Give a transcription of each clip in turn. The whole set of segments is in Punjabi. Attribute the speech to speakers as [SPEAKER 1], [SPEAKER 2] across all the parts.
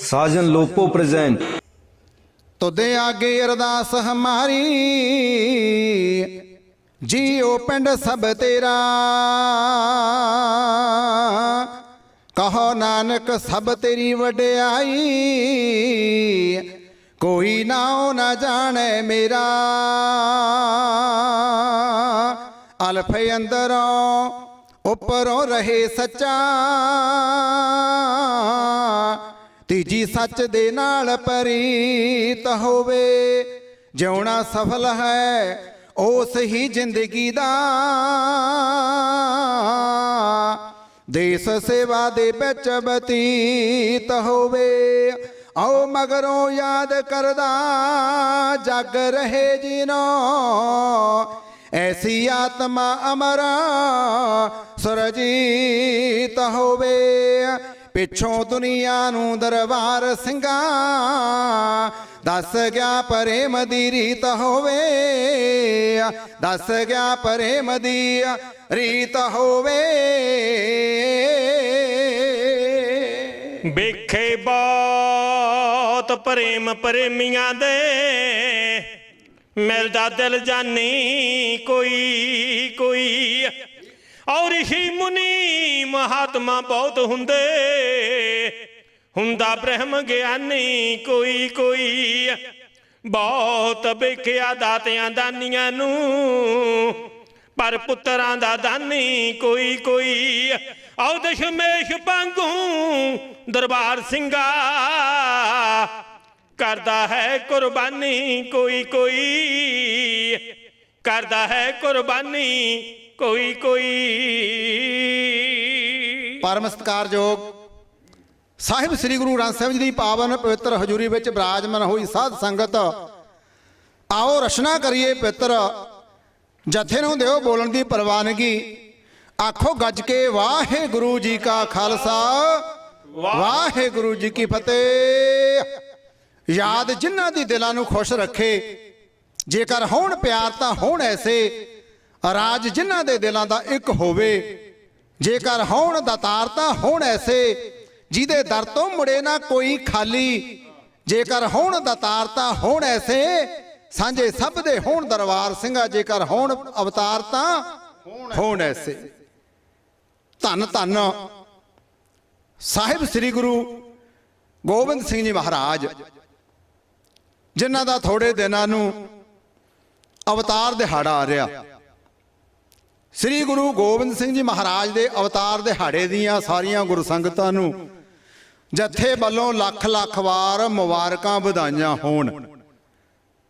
[SPEAKER 1] ਸਾਜਨ ਲੋਪੋ ਪ੍ਰੈਜ਼ੈਂਟ।
[SPEAKER 2] ਤੁਦੇ ਆਗੇ ਅਰਦਾਸ ਹਮਾਰੀ, ਜੀਓ ਪਿੰਡ ਸਭ ਤੇਰਾ। ਕਹੋ ਨਾਨਕ ਸਭ ਤੇਰੀ ਵਡਿਆਈ, ਕੋਈ ਨਾ ਉਹ ਨਾ ਜਾਣੇ ਮੇਰਾ। ਅਲਫੇ ਅੰਦਰੋਂ ਉੱਪਰੋਂ ਰਹੇ ਸੱਚਾ। ਤੀਜੀ ਸੱਚ ਦੇ ਨਾਲ ਪਰੀਤ ਹੋਵੇ, ਜਿਉਣਾ ਸਫਲ ਹੈ, ਉਸ ਹੀ ਜ਼ਿੰਦਗੀ ਦਾ। ਦੇਸ ਸੇਵਾ ਦੇ ਵਿੱਚ ਬਤੀਤ ਹੋਵੇ, ਆਓ ਮਗਰੋਂ ਯਾਦ ਕਰਦਾ, ਜਗ ਰਹੇ ਜਿਨੋ। ਐਸੀ ਆਤਮਾ ਅਮਰ, ਸੁਰਜੀਤ ਹੋਵੇ। ਪਿੱਛੋਂ ਦੁਨੀਆ ਨੂੰ ਦਰਬਾਰ ਸਿੰਘਾ। ਦੱਸ ਗਿਆ ਪ੍ਰੇਮ ਦੀ ਰੀਤ ਹੋਵੇ, ਦੱਸ ਗਿਆ ਪ੍ਰੇਮ ਦੀ ਰੀਤ ਹੋਵੇ।
[SPEAKER 3] ਵੇਖੇ ਬਹੁਤ ਪ੍ਰੇਮ ਪ੍ਰੇਮੀਆਂ ਦੇ, ਮਿਲਦਾ ਦਿਲ ਜਾਨੀ ਕੋਈ ਕੋਈ ਔਰ ਹੀ ਮੁਨੀ ਮਹਾਤਮਾ ਬਹੁਤ ਹੁੰਦੇ। ਹੁੰਦਾ ਬ੍ਰਹਮ ਗਿਆਨੀ ਕੋਈ ਕੋਈ। ਬਹੁਤ ਵੇਖਿਆ ਦਾਤਿਆਂ ਦਾਨੀਆਂ ਨੂੰ। ਪਰ ਪੁੱਤਰਾਂ ਦਾ ਦਾਨੀ ਕੋਈ ਕੋਈ। ਆਉ ਦਸ਼ਮੇਸ਼ ਪੰਗੂ ਦਰਬਾਰ ਸਿੰਘਾ। ਕਰਦਾ ਹੈ ਕੁਰਬਾਨੀ ਕੋਈ ਕੋਈ। ਕਰਦਾ ਹੈ ਕੁਰਬਾਨੀ ਕੋਈ ਕੋਈ।
[SPEAKER 2] ਪਰਮ ਸਤਿਕਾਰਯੋਗ ਸਾਹਿਬ ਸ੍ਰੀ ਗੁਰੂ ਗ੍ਰੰਥ ਸਾਹਿਬ ਜੀ ਦੀ ਪਾਵਨ ਪਵਿੱਤਰ ਹਜ਼ੂਰੀ ਵਿੱਚ ਬਿਰਾਜਮਾਨ ਹੋਈ ਸਾਧ ਸੰਗਤ, ਆਓ ਰਚਨਾ ਕਰੀਏ ਪਿੱਤਰ ਜਥੇ ਨੂੰ ਦਿਓ ਬੋਲਣ ਦੀ ਪ੍ਰਵਾਨਗੀ। ਆਖੋ, ਗੱਜ ਕੇ ਵਾਹਿਗੁਰੂ ਜੀ ਕਾ ਖਾਲਸਾ। ਵਾਹਿਗੁਰੂ ਜੀ ਕੀ ਫਤਿਹ। ਯਾਦ ਜਿਨ੍ਹਾਂ ਦੀ ਦਿਲਾਂ ਨੂੰ ਖੁਸ਼ ਰੱਖੇ, ਜੇਕਰ ਹੋਣ ਪਿਆਰ ਤਾਂ ਹੋਣ ਐਸੇ। ਰਾਜ ਜਿਨ੍ਹਾਂ ਦੇ ਦਿਲਾਂ ਦਾ ਇੱਕ ਹੋਵੇ, ਜੇਕਰ ਹੋਣ ਦਾਤਾਰ ਤਾਂ ਹੋਣ ਐਸੇ, ਜਿਹਦੇ ਦਰ ਤੋਂ ਮੁੜੇ ਨਾ ਕੋਈ ਖਾਲੀ, ਜੇਕਰ ਹੋਣ ਦਾਤਾਰ ਤਾਂ ਹੋਣ ਐਸੇ, ਸਾਂਝੇ ਸਭ ਦੇ ਹੋਣ ਦਰਬਾਰ ਸਿੰਘਾ, ਜੇਕਰ ਹੋਣ ਅਵਤਾਰ ਤਾਂ ਹੋਣ ਐਸੇ। ਧੰਨ ਧੰਨ ਸਾਹਿਬ ਸ੍ਰੀ ਗੁਰੂ ਗੋਬਿੰਦ ਸਿੰਘ ਜੀ ਮਹਾਰਾਜ, ਜਿਨ੍ਹਾਂ ਦਾ ਥੋੜੇ ਦਿਨਾਂ ਨੂੰ ਅਵਤਾਰ ਦਿਹਾੜਾ ਆ ਰਿਹਾ। ਸ੍ਰੀ ਗੁਰੂ ਗੋਬਿੰਦ ਸਿੰਘ ਜੀ ਮਹਾਰਾਜ ਦੇ ਅਵਤਾਰ ਦਿਹਾੜੇ ਦੀਆਂ ਸਾਰੀਆਂ ਗੁਰੂ ਸੰਗਤਾਂ ਨੂੰ ਜਥੇ ਵੱਲੋਂ ਲੱਖ ਲੱਖ ਵਾਰ ਮੁਬਾਰਕਾਂ ਵਧਾਈਆਂ ਹੋਣ।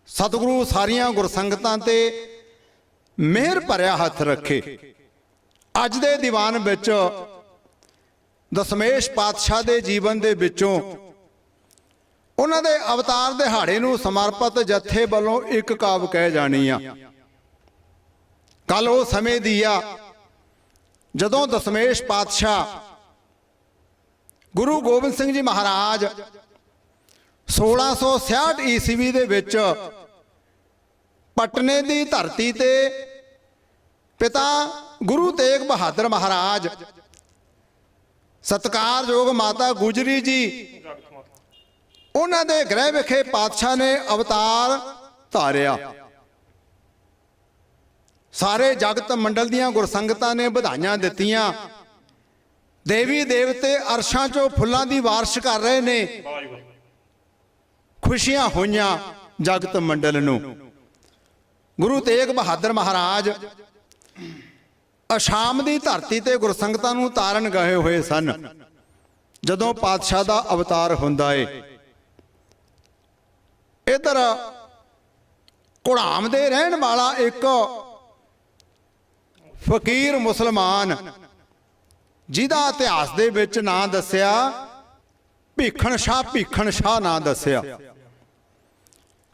[SPEAKER 2] ਸਤਿਗੁਰੂ ਸਾਰੀਆਂ ਗੁਰਸੰਗਤਾਂ ਤੇ ਮਿਹਰ ਭਰਿਆ ਹੱਥ ਰੱਖੇ। ਅੱਜ ਦੇ ਦੀਵਾਨ ਵਿੱਚ ਦਸ਼ਮੇਸ਼ ਪਾਤਸ਼ਾਹ ਦੇ ਜੀਵਨ ਦੇ ਵਿੱਚੋਂ ਉਹਨਾਂ ਦੇ ਅਵਤਾਰ ਦਿਹਾੜੇ ਨੂੰ ਸਮਰਪਿਤ ਜਥੇ ਵੱਲੋਂ ਇੱਕ ਕਾਵ ਕਹਿ ਜਾਣੀ ਆ। ਕੱਲ ਉਹ ਸਮੇਂ ਦੀ ਆ, ਜਦੋਂ ਦਸ਼ਮੇਸ਼ ਪਾਤਸ਼ਾਹ ਗੁਰੂ ਗੋਬਿੰਦ ਸਿੰਘ ਜੀ ਮਹਾਰਾਜ 1666 ਈਸਵੀ ਦੇ ਵਿੱਚ ਪਟਨੇ ਦੀ ਧਰਤੀ ਤੇ ਪਿਤਾ ਗੁਰੂ ਤੇਗ ਬਹਾਦਰ ਮਹਾਰਾਜ ਸਤਕਾਰਯੋਗ ਮਾਤਾ ਗੁਜਰੀ ਜੀ ਉਹਨਾਂ ਦੇ ਗ੍ਰਹਿ ਵਿਖੇ ਪਾਤਸ਼ਾਹ ਨੇ ਅਵਤਾਰ ਧਾਰਿਆ। ਸਾਰੇ ਜਗਤ ਮੰਡਲ ਦੀਆਂ ਗੁਰਸੰਗਤਾਂ ਨੇ ਵਧਾਈਆਂ ਦਿੱਤੀਆਂ। ਦੇਵੀ ਦੇਵਤੇ ਅਰਸ਼ਾਂ 'ਚੋਂ ਫੁੱਲਾਂ ਦੀ ਵਾਰਸ਼ ਕਰ ਰਹੇ ਨੇ। ਖੁਸ਼ੀਆਂ ਹੋਈਆਂ ਜਗਤ ਮੰਡਲ ਨੂੰ। ਗੁਰੂ ਤੇਗ ਬਹਾਦਰ ਮਹਾਰਾਜ ਅਸ਼ਾਮ ਦੀ ਧਰਤੀ ਤੇ ਗੁਰਸੰਗਤਾਂ ਨੂੰ ਤਾਰਨ ਗਏ ਹੋਏ ਸਨ। ਜਦੋਂ ਪਾਤਸ਼ਾਹ ਦਾ ਅਵਤਾਰ ਹੁੰਦਾ ਏ। ਇਧਰ ਕੁੜਾਮ ਦੇ ਰਹਿਣ ਵਾਲਾ ਇੱਕ ਫਕੀਰ ਮੁਸਲਮਾਨ, ਜਿਹਦਾ ਇਤਿਹਾਸ ਦੇ ਵਿੱਚ ਨਾਂ ਦੱਸਿਆ, ਭੀਖਣ ਸ਼ਾਹ ਭੀਖਣ ਸ਼ਾਹ ਨਾਂ ਦੱਸਿਆ।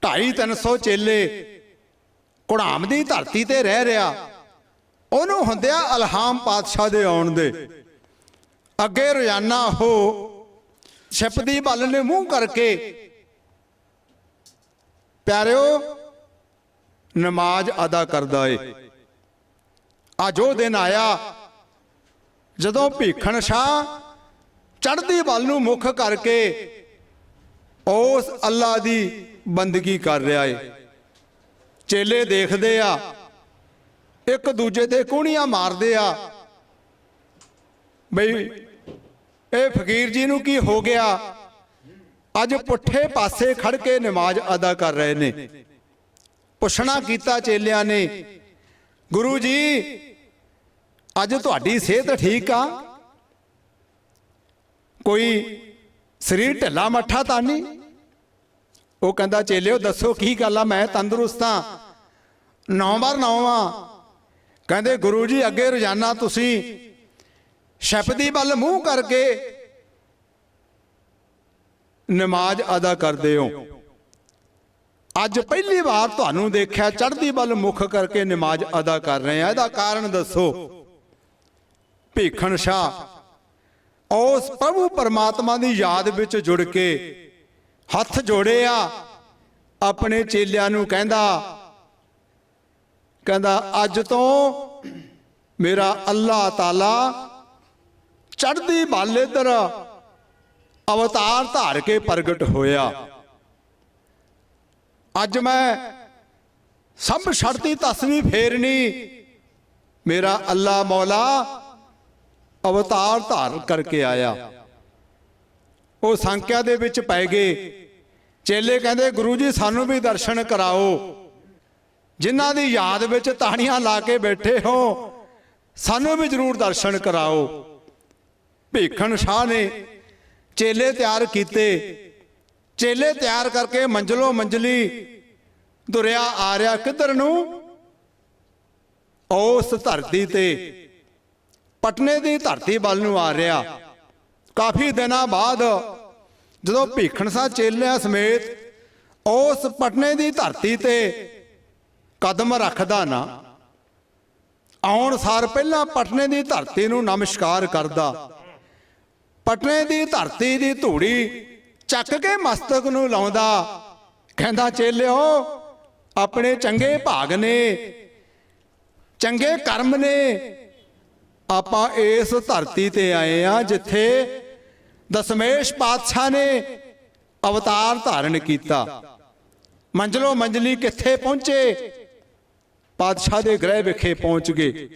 [SPEAKER 2] 250 ਚੇਲੇ ਕੁੜਾਮ ਦੀ ਧਰਤੀ ਤੇ ਰਹਿ ਰਿਹਾ। ਉਹਨੂੰ ਹੁੰਦਿਆ ਅਲਹਾਮ ਪਾਤਸ਼ਾਹ ਦੇ ਆਉਣ ਦੇ। ਅੱਗੇ ਰੋਜ਼ਾਨਾ ਉਹ ਛਿਪਦੀ ਬੱਲ ਨੇ ਮੂੰਹ ਕਰਕੇ, ਪਿਆਰਿਓ, ਨਮਾਜ਼ ਅਦਾ ਕਰਦਾ ਏ। ਅੱਜ ਉਹ ਦਿਨ ਆਇਆ ਜਦੋਂ ਭੀਖਣ ਸ਼ਾਹ ਚੜ੍ਹਦੀ ਵੱਲ ਨੂੰ ਮੁਖ ਕਰਕੇ ਉਸ ਅੱਲਾ ਦੀ ਬੰਦਗੀ ਕਰ ਰਿਹਾ ਏ। ਚੇਲੇ ਦੇਖਦੇ ਆ, ਇੱਕ ਦੂਜੇ ਤੇ ਕੋਹਣੀਆਂ ਮਾਰਦੇ ਆ, ਬਈ ਇਹ ਫਕੀਰ ਜੀ ਨੂੰ ਕੀ ਹੋ ਗਿਆ? ਅੱਜ ਪੁੱਠੇ ਪਾਸੇ ਖੜ ਕੇ ਨਮਾਜ਼ ਅਦਾ ਕਰ ਰਹੇ ਨੇ। ਪੁੱਛਣਾ ਕੀਤਾ ਚੇਲਿਆਂ ਨੇ ਗੁਰੂ ਜੀ, ਅੱਜ ਤੁਹਾਡੀ ਸਿਹਤ ਠੀਕ ਆ? ਕੋਈ ਸਰੀਰ ਢਿੱਲਾ ਮੱਠਾ ਤਾਂ ਨਹੀਂ? ਉਹ ਕਹਿੰਦਾ, ਚੇਲਿਓ, ਦੱਸੋ ਕੀ ਗੱਲ ਆ? ਮੈਂ ਤੰਦਰੁਸਤ ਆ ਨੌ ਵਾਰ ਨੌ ਆ। ਕਹਿੰਦੇ, ਗੁਰੂ ਜੀ, ਅੱਗੇ ਰੋਜ਼ਾਨਾ ਤੁਸੀਂ ਸ਼ਬਦੀ ਵੱਲ ਮੂੰਹ ਕਰਕੇ ਨਮਾਜ਼ ਅਦਾ ਕਰਦੇ ਹੋ। ਅੱਜ ਪਹਿਲੀ ਵਾਰ ਤੁਹਾਨੂੰ ਦੇਖਿਆ, ਚੜ੍ਹਦੀ ਵੱਲ ਮੁਖ ਕਰਕੇ ਨਮਾਜ਼ ਅਦਾ ਕਰ ਰਹੇ ਆ ਇਹਦਾ ਕਾਰਨ ਦੱਸੋ। ਭੀਖਣ ਸ਼ਾਹ, ਉਸ ਪ੍ਰਭੂ ਪਰਮਾਤਮਾ ਦੀ ਯਾਦ ਵਿੱਚ ਜੁੜ ਕੇ ਹੱਥ ਜੋੜੇ ਆ ਆਪਣੇ ਚੇਲਿਆਂ ਨੂੰ ਕਹਿੰਦਾ ਕਹਿੰਦਾ, ਅੱਜ ਤੋਂ ਮੇਰਾ ਅੱਲਾਹ ਤਾਲਾ ਚੜ੍ਹਦੀ ਵੱਲ ਇਧਰ ਅਵਤਾਰ ਧਾਰ ਕੇ ਪ੍ਰਗਟ ਹੋਇਆ। ਅੱਜ ਮੈਂ ਸਭ ਛੜਤੀ ਤਸਵੀ ਫੇਰਨੀ ਮੇਰਾ ਅੱਲਾ ਮੌਲਾ ਅਵਤਾਰ ਧਾਰ ਕਰਕੇ ਆਇਆ। ਉਹ ਸੰਖਿਆ ਦੇ ਵਿੱਚ ਪੈ ਗਏ। ਚੇਲੇ ਕਹਿੰਦੇ, ਗੁਰੂ ਜੀ, ਸਾਨੂੰ ਵੀ ਦਰਸ਼ਨ ਕਰਾਓ। ਜਿਨ੍ਹਾਂ ਦੀ ਯਾਦ ਵਿੱਚ ਤਾਣੀਆਂ ਲਾ ਕੇ ਬੈਠੇ ਹੋ, ਸਾਨੂੰ ਵੀ ਜ਼ਰੂਰ ਦਰਸ਼ਨ ਕਰਾਓ। ਭੀਖਣ ਸ਼ਾਹ ਨੇ ਚੇਲੇ ਤਿਆਰ ਕੀਤੇ। ਚੇਲੇ ਤਿਆਰ ਕਰਕੇ ਮੰਜ਼ਲੋ ਮੰਜ਼ਲੀ ਦੁਰਿਆ ਆ ਰਿਹਾ ਕਿੱਧਰ ਨੂੰ? ਉਸ ਧਰਤੀ ਤੇ। ਪਟਨੇ ਦੀ ਧਰਤੀ ਵੱਲ ਨੂੰ ਆ ਰਿਹਾ। ਕਾਫੀ ਦਿਨਾਂ ਬਾਅਦ ਜਦੋਂ ਭੀਖਣ ਸਾਹਿਬ ਚੇਲਿਆਂ ਸਮੇਤ ਉਸ ਪਟਨੇ ਦੀ ਧਰਤੀ ਤੇ ਕਦਮ ਰੱਖਦਾ ਨਾ, ਆਉਣ ਸਾਰ ਪਹਿਲਾਂ ਪਟਨੇ ਦੀ ਧਰਤੀ ਨੂੰ ਨਮਸਕਾਰ ਕਰਦਾ। ਪਟਨੇ ਦੀ ਧਰਤੀ ਦੀ ਧੂੜੀ ਚੱਕ ਕੇ ਮਸਤਕ ਨੂੰ ਲਾਉਂਦਾ। ਕਹਿੰਦਾ, ਚੇਲਿਓ, ਆਪਣੇ ਚੰਗੇ ਭਾਗ ਨੇ, ਚੰਗੇ ਕਰਮ ਨੇ। ਆਪਾਂ ਇਸ ਧਰਤੀ ਤੇ ਆਏ ਆ ਜਿੱਥੇ ਦਸ਼ਮੇਸ਼ ਪਾਤਸ਼ਾਹ ਨੇ ਅਵਤਾਰ ਧਾਰਨ ਕੀਤਾ। ਮੰਜ਼ਲੋ ਮੰਜ਼ਲੀ ਕਿੱਥੇ ਪਹੁੰਚੇ? ਪਾਤਸ਼ਾਹ ਦੇ ਗ੍ਰਹਿ ਵਿਖੇ ਪਹੁੰਚ ਗਏ।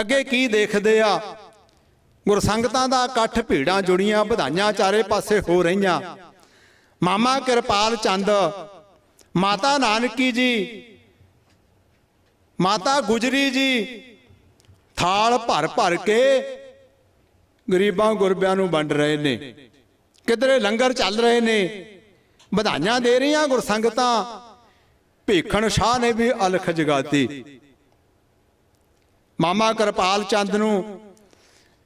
[SPEAKER 2] ਅੱਗੇ ਕੀ ਦੇਖਦੇ ਆ? ਗੁਰਸੰਗਤਾਂ ਦਾ ਇਕੱਠ ਭੀੜਾਂ ਜੁੜੀਆਂ, ਵਧਾਈਆਂ ਚਾਰੇ ਪਾਸੇ ਹੋ ਰਹੀਆਂ। ਮਾਮਾ ਕਿਰਪਾਲ ਚੰਦ, ਮਾਤਾ ਨਾਨਕੀ ਜੀ, ਮਾਤਾ ਗੁਜਰੀ ਜੀ, ਥਾਲ ਭਰ ਭਰ ਕੇ ਗਰੀਬਾਂ ਗੁਰਬਿਆਂ ਨੂੰ ਵੰਡ ਰਹੇ ਨੇ। ਕਿਧਰੇ ਲੰਗਰ ਚੱਲ ਰਹੇ ਨੇ। ਵਧਾਈਆਂ ਦੇ ਰਹੀਆਂ ਗੁਰਸੰਗਤਾਂ। ਭੀਖਣ ਸ਼ਾਹ ਨੇ ਵੀ ਅਲਖ ਜਗਾਤੀ। ਮਾਮਾ ਕਿਰਪਾਲ ਚੰਦ ਨੂੰ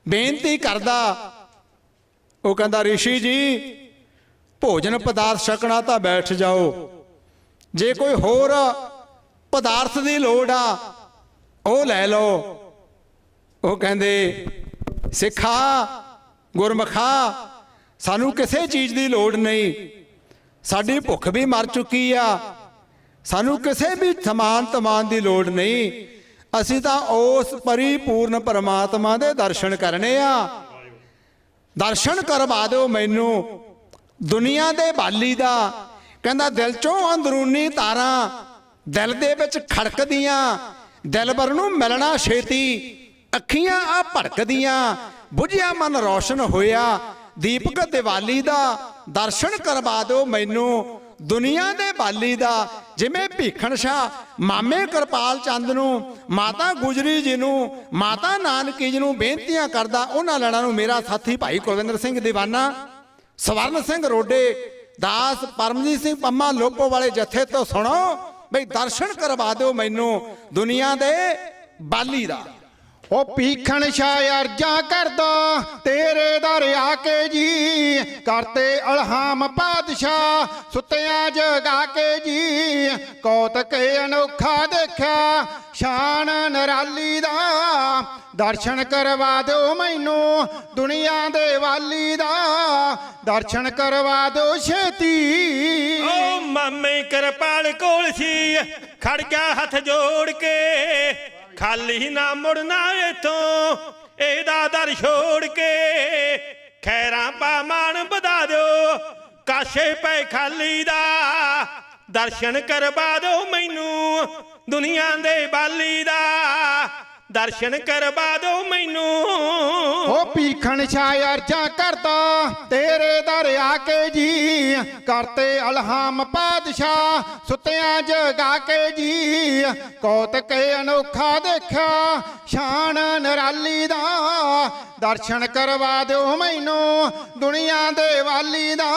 [SPEAKER 2] ਬੇਨਤੀ ਕਰਦਾ। ਉਹ ਕਹਿੰਦਾ, ਰਿਸ਼ੀ ਜੀ, ਭੋਜਨ ਪਦਾਰਥ ਛਕਣਾ ਤਾਂ ਬੈਠ ਜਾਓ। ਜੇ ਕੋਈ ਹੋਰ ਪਦਾਰਥ ਦੀ ਲੋੜ ਆ, ਉਹ ਲੈ ਲਓ। ਉਹ ਕਹਿੰਦੇ, ਸਿੱਖਾ, ਗੁਰਮਖਾ, ਸਾਨੂੰ ਕਿਸੇ ਚੀਜ਼ ਦੀ ਲੋੜ ਨਹੀਂ। ਸਾਡੀ ਭੁੱਖ ਵੀ ਮਰ ਚੁੱਕੀ ਆ। ਸਾਨੂੰ ਕਿਸੇ ਵੀ ਸਮਾਨ ਤਮਾਨ ਦੀ ਲੋੜ ਨਹੀਂ। ਅਸੀਂ ਤਾਂ ਉਸ ਪਰਿਪੂਰਨ ਪਰਮਾਤਮਾ ਦੇ ਦਰਸ਼ਨ ਕਰਨੇ ਆ। ਦਰਸ਼ਨ ਕਰਵਾ ਦਿਓ ਮੈਨੂੰ। ਦੁਨੀਆ ਦੇ ਬਾਲੀ ਦਾ ਕਹਿੰਦਾ, ਦਿਲ ਚੋਂ ਅੰਦਰੂਨੀ ਤਾਰਾਂ ਦਿਲ ਦੇ ਵਿੱਚ ਖੜਕਦੀਆਂ ਦਿਲਬਰ ਨੂੰ ਮਿਲਣਾ ਛੇਤੀ, ਅੱਖੀਆਂ ਆ ਭੜਕਦੀਆਂ, ਬੁਝਿਆ ਮਨ ਰੌਸ਼ਨ ਹੋਇਆ। ਦੀਪਕ ਦੀਵਾਲੀ ਦਾ ਦਰਸ਼ਨ ਕਰਵਾ ਦਿਓ ਮੈਨੂੰ। ਦੁਨੀਆ ਦੇ ਬਾਲੀ ਦਾ ਜਿਵੇਂ ਭੀਖਣ ਸ਼ਾਹ, ਮਾਮੇ ਕਿਰਪਾਲ ਚੰਦ ਨੂੰ, ਮਾਤਾ ਗੁਜਰੀ ਜੀ ਨੂੰ, ਮਾਤਾ ਨਾਨਕੀ ਜੀ ਨੂੰ ਬੇਨਤੀਆਂ ਕਰਦਾ, ਉਹਨਾਂ ਲੜਾਂ ਨੂੰ ਮੇਰਾ ਸਾਥੀ ਭਾਈ ਕੁਲਵਿੰਦਰ ਸਿੰਘ ਦੀਵਾਨਾ, ਸਵਰਨ ਸਿੰਘ ਰੋਡੇ, ਦਾਸ ਪਰਮਜੀਤ ਸਿੰਘ ਪੰਮਾ ਲੋਪੋ ਵਾਲੇ ਜਥੇ ਤੋਂ ਸੁਣੋ, ਬਈ ਦਰਸ਼ਨ ਕਰਵਾ ਦਿਓ ਮੈਨੂੰ ਦੁਨੀਆ ਦੇ ਬਾਲੀ ਦਾ।
[SPEAKER 4] ਉਹ ਪੀਖਣ ਸ਼ਾ ਅਰਜਾਂ ਕਰਦਾ, ਤੇਰੇ ਦਰ ਆ ਕੇ ਜੀ। ਕਰਤੇ ਅਲਹਾਮ ਪਾਤਸ਼ਾਹ, ਸੁੱਤਿਆਂ ਜਗਾ ਕੇ ਜੀ। ਕੌਤਕ ਅਨੋਖਾ ਦੇਖਿਆ, ਸ਼ਾਨ ਨਰਾਲੀ ਦਾ। ਦਰਸ਼ਨ ਕਰਵਾ ਦਿਓ ਮੈਨੂੰ ਦੁਨੀਆ ਦੇ ਵਾਲੀ ਦਾ। ਦਰਸ਼ਨ ਕਰਵਾ ਦਿਓ ਛੇਤੀ।
[SPEAKER 3] ਓ ਮਾਮੇ ਕਿਰਪਾਲ ਕੋਲ ਸੀ, ਖੜ ਗਿਆ ਹੱਥ ਜੋੜ ਕੇ। ਖਾਲੀ ਨਾ ਮੁੜਨਾ ਇਥੋਂ ਇਹਦਾ ਦਰ ਛੋੜ ਕੇ ਖੈਰਾਂ ਪਾ ਮਾਣ ਵਧਾ ਦਿਓ। ਕਾਸ਼ੇ ਪੈ ਖਾਲੀ ਦਾ ਦਰਸ਼ਨ ਕਰਵਾ ਦਿਓ ਮੈਨੂੰ, ਦੁਨੀਆ ਦੇ ਬਾਲੀ ਦਾ ਦਰਸ਼ਨ ਕਰਵਾ ਦਿਓ ਮੈਨੂੰ।
[SPEAKER 4] ਉਹ ਭੀਖਣ ਛਾਇ ਅਰਜਾਂ ਕਰਦਾ ਤੇਰੇ ਦਰ ਆ ਕੇ ਜੀ। ਕਰਤੇ ਅਲਹਾਮ ਪਾਦਸ਼ਾਹ ਸੁੱਤਿਆਂ ਜਗਾ ਕੇ ਜੀ। ਕੌਤਕ ਅਨੋਖਾ ਦੇਖਿਆ ਸ਼ਾਨ ਨਿਰਾਲੀ ਦਾ। ਦਰਸ਼ਨ ਕਰਵਾ ਦਿਓ ਮੈਨੂੰ ਦੁਨੀਆ ਦੇ ਵਾਲੀ ਦਾ।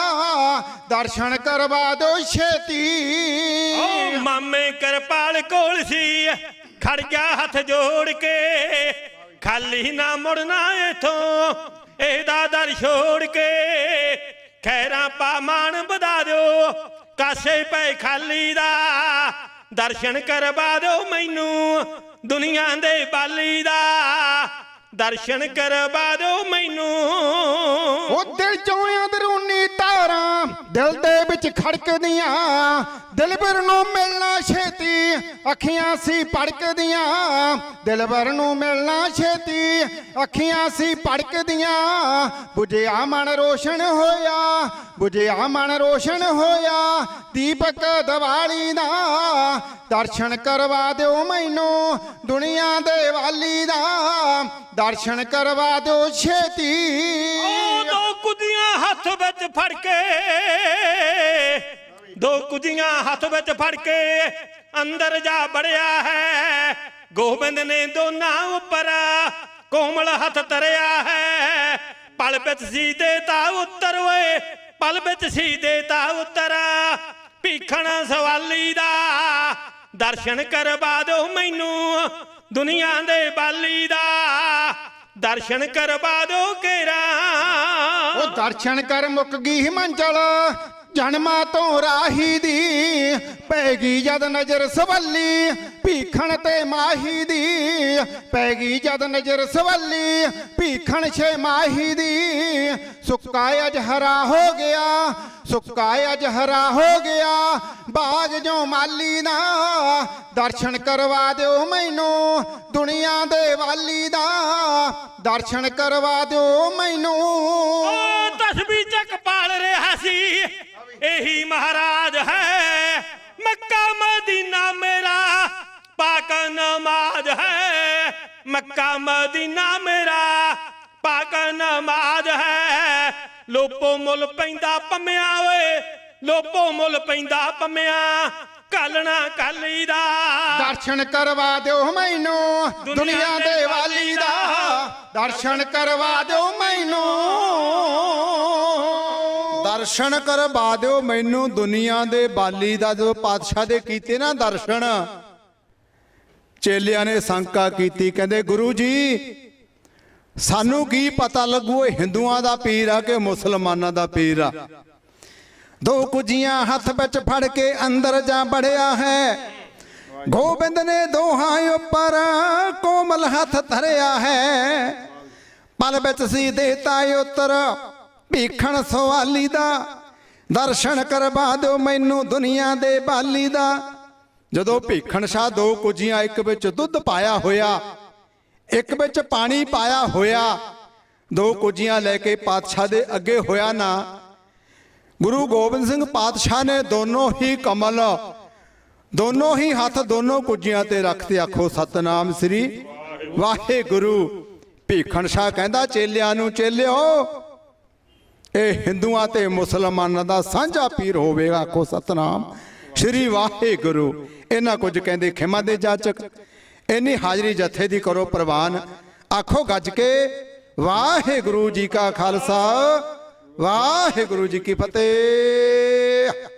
[SPEAKER 4] ਦਰਸ਼ਨ ਕਰਵਾ ਦਿਓ ਛੇਤੀ।
[SPEAKER 3] ਓ ਮਾਮੇ ਕਰਪਾਲ ਕੋਲ ਸੀ। ਖੜ ਗਿਆ ਹੱਥ ਜੋੜ ਕੇ, ਖਾਲੀ ਨਾ ਮੁੜਨਾ ਇਥੋਂ, ਇਹਦਾ ਦਰ ਛੋੜ ਕੇ। ਖੈਰਾਂ ਪਾ ਮਾਣ ਵਧਾ ਦਿਓ, ਕਾਸੇ ਪੈ ਖਾਲੀ ਦਾ। ਦਰਸ਼ਨ ਕਰਵਾ ਦਿਓ ਮੈਨੂੰ, ਦੁਨੀਆ ਦੇ ਬਾਲੀ ਦਾ। ਦਰਸ਼ਨ ਕਰਵਾ ਦਿਓ ਮੈਨੂੰ।
[SPEAKER 4] ਉਹ ਦਿਲ ਚੋਂ ਅੰਦਰੂਨੀ ਤਾਰਾਂ ਦਿਲ ਦੇ ਵਿੱਚ ਖੜਕਦੀਆਂ ਦਿਲਬਰ ਨੂੰ ਮਿਲਣਾ ਛੇਤੀ, ਅੱਖੀਆਂ ਸੀ ਭੜਕਦੀਆਂ ਦਿਲਬਰ ਨੂੰ ਮਿਲਣਾ ਛੇਤੀ, ਅੱਖੀਆਂ ਸੀ ਭੜਕਦੀਆਂ। 부ਝਿਆ ਮਨ ਰੋਸ਼ਨ ਹੋਇਆ 부ਝਿਆ ਮਨ ਰੋਸ਼ਨ ਹੋਇਆ, ਦੀਪਕ ਦੀਵਾਲੀ ਦਾ ਦਰਸ਼ਨ ਕਰਵਾ ਦਿਓ ਮੈਨੂੰ, ਦੁਨੀਆ ਦੇ ਵਾਲੀ ਦਾ ਦਰਸ਼ਨ ਕਰਵਾ ਦਿਓ ਛੇਤੀ।
[SPEAKER 3] ਉਹ ਦੋ ਕੁੱਦੀਆਂ ਹੱਥ ਵਿੱਚ ਫੜ ਕੇ ਦੋ ਕੁੱਦੀਆਂ ਹੱਥ ਵਿੱਚ ਫੜ ਕੇ ਅੰਦਰ ਜਾ ਬੜਿਆ ਹੈ। ਗੋਬਿੰਦ ਨੇ ਦੋਨਾਂ ਉੱਪਰ ਕੋਮਲ ਹੱਥ ਤਰਿਆ ਹੈ। ਪਲ ਵਿੱਚ ਸੀ ਦੇਤਾ ਉੱਤਰ ਓਏ, ਪਲ ਵਿੱਚ ਸੀ ਦੇਤਾ ਉੱਤਰ। ਭੀਖਣ ਸਵਾਲੀ ਦਾ ਦਰਸ਼ਨ ਕਰਵਾ ਦਿਓ ਮੈਨੂੰ ਦੁਨੀਆ ਦੇ ਬਾਲੀ ਦਾ। ਦਰਸ਼ਨ ਕਰਵਾ ਦਿਓ ਕੇਰਾ
[SPEAKER 4] ਉਹ ਦਰਸ਼ਨ ਕਰ ਮੁੱਕ ਗਈ ਹਿਮਾਚਲ ਜਨਮਾਂ ਤੋਂ ਰਾਹੀ ਦੀ, ਪੈ ਗਈ ਜਦ ਨਜ਼ਰ ਸਵੱਲੀ ਭੀਖਣ ਤੇ ਮਾਹੀ ਦੀ ਪੈ ਗਈ ਜਦ ਨਜ਼ਰ ਸਵੱਲੀ। ਭੀਖਣ ਛੇ ਮਾਹੀ ਦੀ। ਸੁੱਕਾ ਅਜ ਹਰਾ ਹੋ ਗਿਆ, ਸੁੱਕਾ ਅਜ ਹੋ ਗਿਆ। ਬਾਗ ਜੋ ਮਾਲੀ ਨਾ ਦਰਸ਼ਨ ਕਰਵਾ ਦਿਓ ਮੈਨੂੰ, ਦੁਨੀਆ ਦੇ ਵਾਲੀ ਦਾ ਦਰਸ਼ਨ ਕਰਵਾ ਦਿਓ ਮੈਨੂੰ।
[SPEAKER 3] ਉਹ ਤਸਬੀਹ ਚੱਕ ਪਾਲ ਰਿਹਾ ਮੱਕਾ ਮਦੀਨਾ ਮੇਰਾ ਪਾਕ ਨਮਾਜ਼ ਹੈ। ਲੋਪੋ ਮੁੱਲ ਪੈਂਦਾ ਪੰਮਿਆ ਓਏ ਲੋਪੋ ਮੁੱਲ ਪੈਂਦਾ ਪੰਮਿਆ ਕਾਲਣਾ ਕਾਲੀ ਦਾ।
[SPEAKER 4] ਦਰਸ਼ਨ ਕਰਵਾ ਦਿਓ ਮੈਨੂੰ ਦੁਨੀਆ ਦੇ ਵਾਲੀ ਦਾ। ਦਰਸ਼ਨ ਕਰਵਾ ਦਿਓ ਮੈਨੂੰ।
[SPEAKER 2] ਦਰਸ਼ਨ ਕਰਵਾ ਦਿਓ ਮੈਨੂੰ ਦੁਨੀਆ ਦੇ ਬਾਲੀ ਦਾ। ਜਦੋਂ ਪਾਤਸ਼ਾਹ ਦੇ ਕੀਤੇ ਨਾ ਦਰਸ਼ਨ ਚੇਲਿਆਂ ਨੇ ਸ਼ੰਕਾ ਕੀਤੀ, ਕਹਿੰਦੇ, ਗੁਰੂ ਜੀ, ਸਾਨੂੰ ਕੀ ਪਤਾ ਲੱਗੂ, ਇਹ ਹਿੰਦੂਆਂ ਦਾ ਪੀਰ ਆ ਕਿ ਮੁਸਲਮਾਨਾਂ ਦਾ ਪੀਰ ਆ? ਦੋ ਕੁਜੀਆਂ ਹੱਥ ਵਿੱਚ ਫੜ ਕੇ ਅੰਦਰ ਜਾ ਬੜਿਆ ਹੈ। ਗੋਬਿੰਦ ਨੇ ਦੋਹਾਂ ਉੱਪਰ ਕੋਮਲ ਹੱਥ ਧਰਿਆ ਹੈ। ਪਲ ਵਿੱਚ ਸੀ ਦੇਤਾ ਉੱਤਰ, ਭੀਖਣ ਸਵਾਲੀ ਦਾ, ਦਰਸ਼ਨ ਕਰਵਾ ਦਿਓ ਮੈਨੂੰ ਦੁਨੀਆ ਦੇ ਬਾਲੀ ਦਾ। ਜਦੋਂ ਭੀਖਣ ਸ਼ਾਹ ਦੋ ਕੁਜੀਆਂ ਇੱਕ ਵਿੱਚ ਦੁੱਧ ਪਾਇਆ ਹੋਇਆ, ਇੱਕ ਵਿੱਚ ਪਾਣੀ ਪਾਇਆ ਹੋਇਆ, ਦੋ ਕੁਜੀਆਂ ਲੈ ਕੇ ਪਾਤਸ਼ਾਹ ਦੇ ਅੱਗੇ ਹੋਇਆ ਨਾ, ਗੁਰੂ ਗੋਬਿੰਦ ਸਿੰਘ ਪਾਤਸ਼ਾਹ ਨੇ ਦੋਨੋਂ ਹੀ ਕਮਲ, ਦੋਨੋਂ ਹੀ ਹੱਥ ਦੋਨੋਂ ਕੁਜੀਆਂ ਤੇ ਰੱਖ ਤੇ ਆਖੋ, ਸਤਨਾਮ ਸ੍ਰੀ ਵਾਹਿਗੁਰੂ। ਭੀਖਣ ਸ਼ਾਹ ਕਹਿੰਦਾ, ਚੇਲਿਆਂ ਨੂੰ ਚੇਲਿਓ, ਇਹ ਹਿੰਦੂਆਂ ਤੇ ਮੁਸਲਮਾਨਾਂ ਦਾ ਸਾਂਝਾ ਪੀਰ ਹੋਵੇਗਾ। ਆਖੋ, ਸਤਨਾਮ ਸ੍ਰੀ ਵਾਹਿਗੁਰੂ। ਇਹਨਾਂ ਕੁਝ ਕਹਿੰਦੇ, ਖਿਮਾ ਦੇ ਜਾਚਕ, ਇੰਨੀ ਹਾਜ਼ਰੀ ਜਥੇ ਦੀ ਕਰੋ ਪ੍ਰਵਾਨ। ਆਖੋ ਗੱਜ ਕੇ, ਵਾਹਿਗੁਰੂ ਜੀ ਕਾ ਖਾਲਸਾ, ਵਾਹਿਗੁਰੂ ਜੀ ਕੀ ਫਤਿਹ।